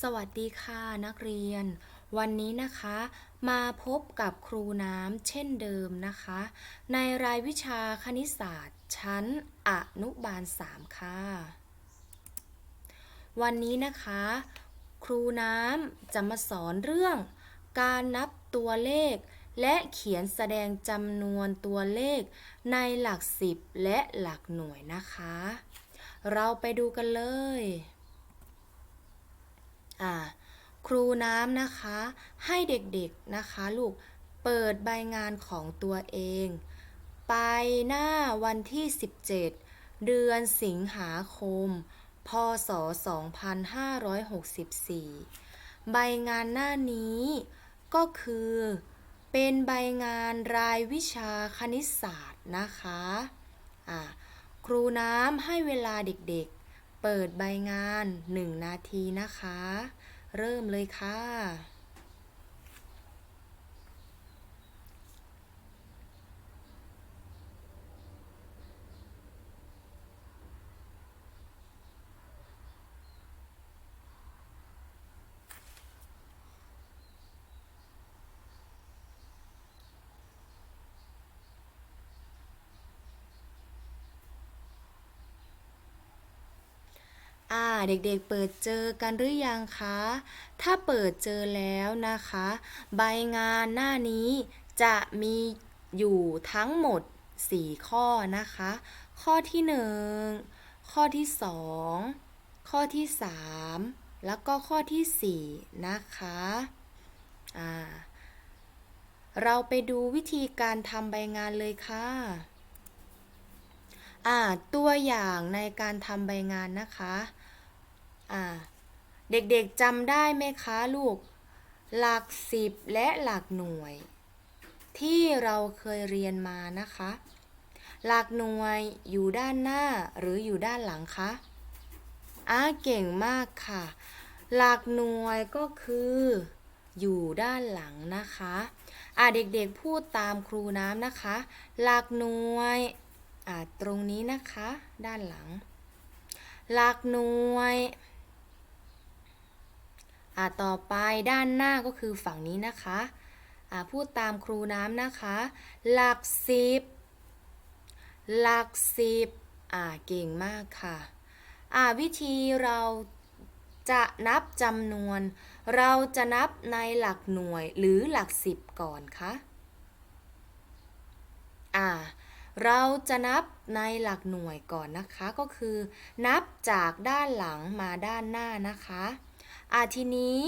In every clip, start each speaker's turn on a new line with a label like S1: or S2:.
S1: สวัสดีค่ะนักเรียน วันนี้นะคะ มาพบกับครูน้ำเช่นเดิมนะคะ ในรายวิชาคณิตศาสตร์ ชั้นอนุบาล 3 ค่ะ วันนี้นะคะ ครูน้ำจะมาสอนเรื่อง การนับตัวเลข และเขียนแสดงจำนวนตัวเลข ในหลักสิบและหลักหน่วยนะคะ เราไปดูกันเลย อ่าครูน้ำนะคะให้เด็กๆนะคะลูกเปิดใบงานของตัวเอง ไปหน้าวันที่ 17 เดือนสิงหาคม พศ 2564 ใบงานหน้านี้ก็คือ เป็นใบงานรายวิชาคณิตศาสตร์นะคะอ่าครูน้ำให้เวลาเด็กๆ เปิดใบงาน 1 นาทีนะคะ เริ่มเลยค่ะ เด็กๆเปิดเจอกันหรือยังคะ ถ้าเปิดเจอแล้วนะคะ ใบงานหน้านี้จะมีอยู่ทั้งหมด 4 ข้อนะคะ ข้อที่ 1 ข้อที่ 2 ข้อที่ 3 แล้วก็ข้อที่ 4 นะคะอ่าเราไปดูวิธีการทำใบงานเลยค่ะอ่าตัวอย่างในการทำใบงานนะคะ อ่าเด็กๆจำได้ไหมคะลูก หลักสิบและหลักหน่วย ที่เราเคยเรียนมานะคะ หลักหน่วยอยู่ด้านหน้าหรืออยู่ด้านหลังคะอ่าเก่งมากค่ะ หลักหน่วยก็คือ อยู่ด้านหลังนะคะอ่าเด็กๆพูดตามครูน้ำนะคะ หลักหน่วยอ่าตรงนี้นะคะ ด้านหลัง หลักหน่วย อ่าต่อไปด้านหน้าก็คือฝั่งนี้นะคะอ่าพูดตามครูน้ำนะคะ หลักสิบ หลักสิบอ่าเก่งมากค่ะอ่าวิธีเราจะนับจำนวน เราจะนับในหลักหน่วยหรือหลักสิบก่อนคะอ่าเราจะนับในหลักหน่วยก่อนนะคะ ก็คือ นับจากด้านหลังมาด้านหน้านะคะ อาทีนี้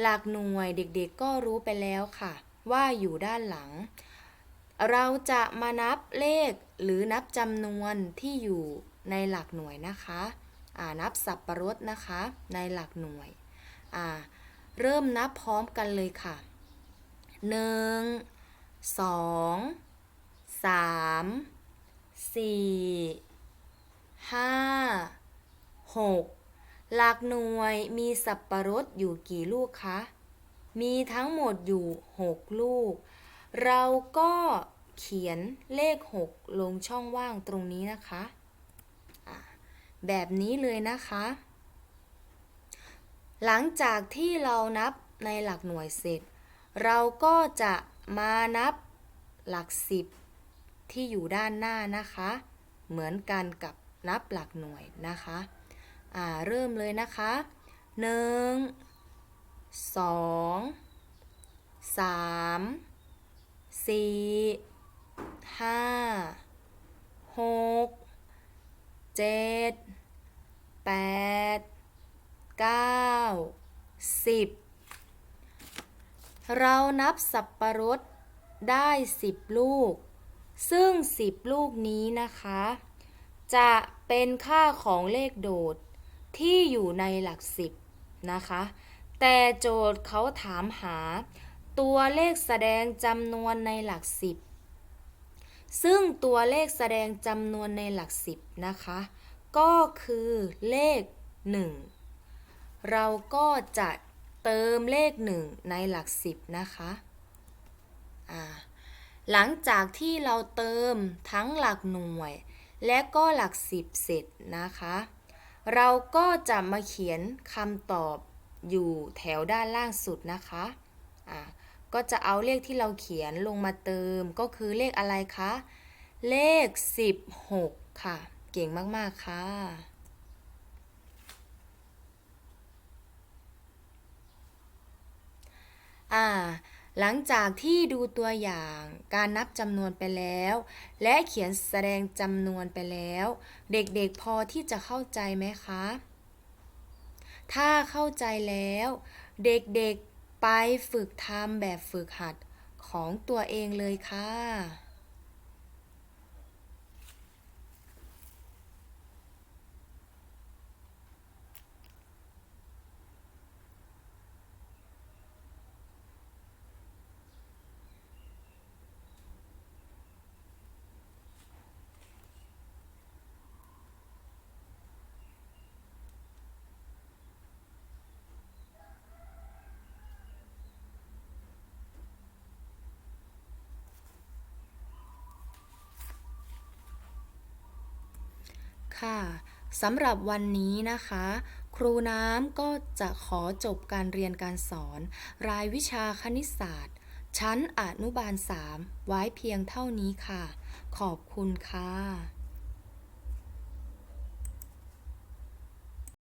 S1: หลักหน่วยเด็กๆก็รู้ไปแล้วค่ะ ว่าอยู่ด้านหลัง เราจะมานับเลขหรือนับจำนวนที่อยู่ในหลักหน่วยนะคะอ่านับสับประรดนะคะ ในหลักหน่วยอ่าเริ่มนับพร้อมกันเลยค่ะหนึ่งสองสามสี่ หลักหน่วยมีสับประรดอยู่กี่ลูกคะ มีทั้งหมดอยู่ 6 ลูก เราก็เขียนเลข 6 ลงช่องว่างตรงนี้นะคะะแบบนี้เลยนะคะ หลังจากที่เรานับในหลักหน่วยเสร็จ เราก็จะมานับหลักสิบที่อยู่ด้านหน้านะคะ เหมือนกันกับนับหลักหน่วยนะคะ อ่าเริ่มเลยนะคะหนึ่งสองสามสี่ห้าหกเจ็ดแปดเก้าสิบเรานับสับประรดได้สิบลูก ซึ่งสิบลูกนี้นะคะ จะเป็นค่าของเลขโดด ที่อยู่ในหลักสิบนะคะ แต่โจทย์เขาถามหา ตัวเลขแสดงจำนวนในหลักสิบซึ่งตัวเลขแสดงจำนวนในหลักสิบนะคะ ก็คือเลข 1 เราก็จะเติมเลข 1 ในหลักสิบนะคะหลังจากที่เราเติมทั้งหลักหน่วย และก็หลักสิบเสร็จนะคะ เราก็จะมาเขียนคำตอบอยู่แถวด้านล่างสุดนะคะอะก็จะเอาเลขที่เราเขียนลงมาเติมก็คือเลขอะไรคะ เลข 16 ค่ะ เก่งมาก ๆ ค่ะ อ่า หลังจากที่ดูตัวอย่างการนับจำนวนไปแล้ว และเขียนแสดงจำนวนไปแล้ว เด็กๆพอที่จะเข้าใจไหมคะ ถ้าเข้าใจแล้ว เด็กๆไปฝึกทำแบบฝึกหัดของตัวเองเลยค่ะ ค่ะสำหรับวันนี้นะคะ ครูน้ำก็จะขอจบการเรียนการสอน รายวิชาคณิตศาสตร์ ชั้นอนุบาล 3 ไว้เพียงเท่านี้ค่ะ ขอบคุณค่ะ